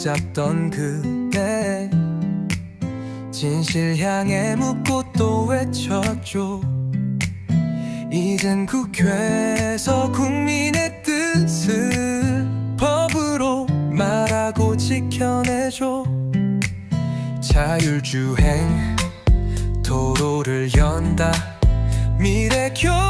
붙잡던 그대 진실 향해 묻고 또 외쳤죠. 이젠 국회에서 국민의 뜻을 법으로 말하고 지켜내줘 자율주행 도로를 연다. 미래 교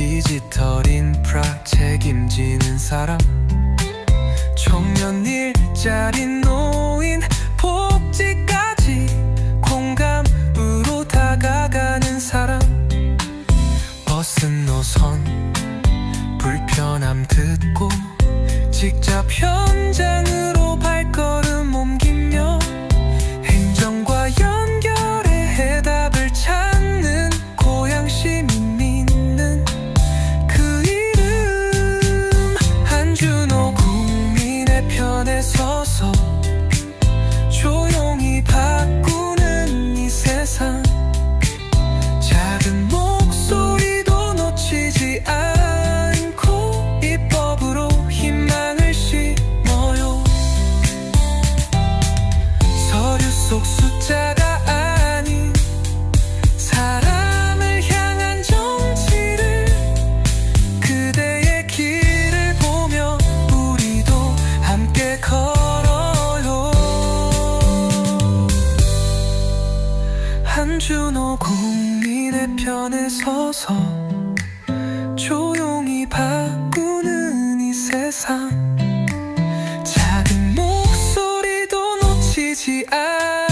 디지털 인프라 책임지는 사람. 청년 일자리 노인 복지까지 공감으로 다가가는 사람. 버스 노선 불편함 듣고 직접 현 준호 국민의 편에 서서 조용히 바꾸는 이 세상. 작은 목소리도 놓치지 않아.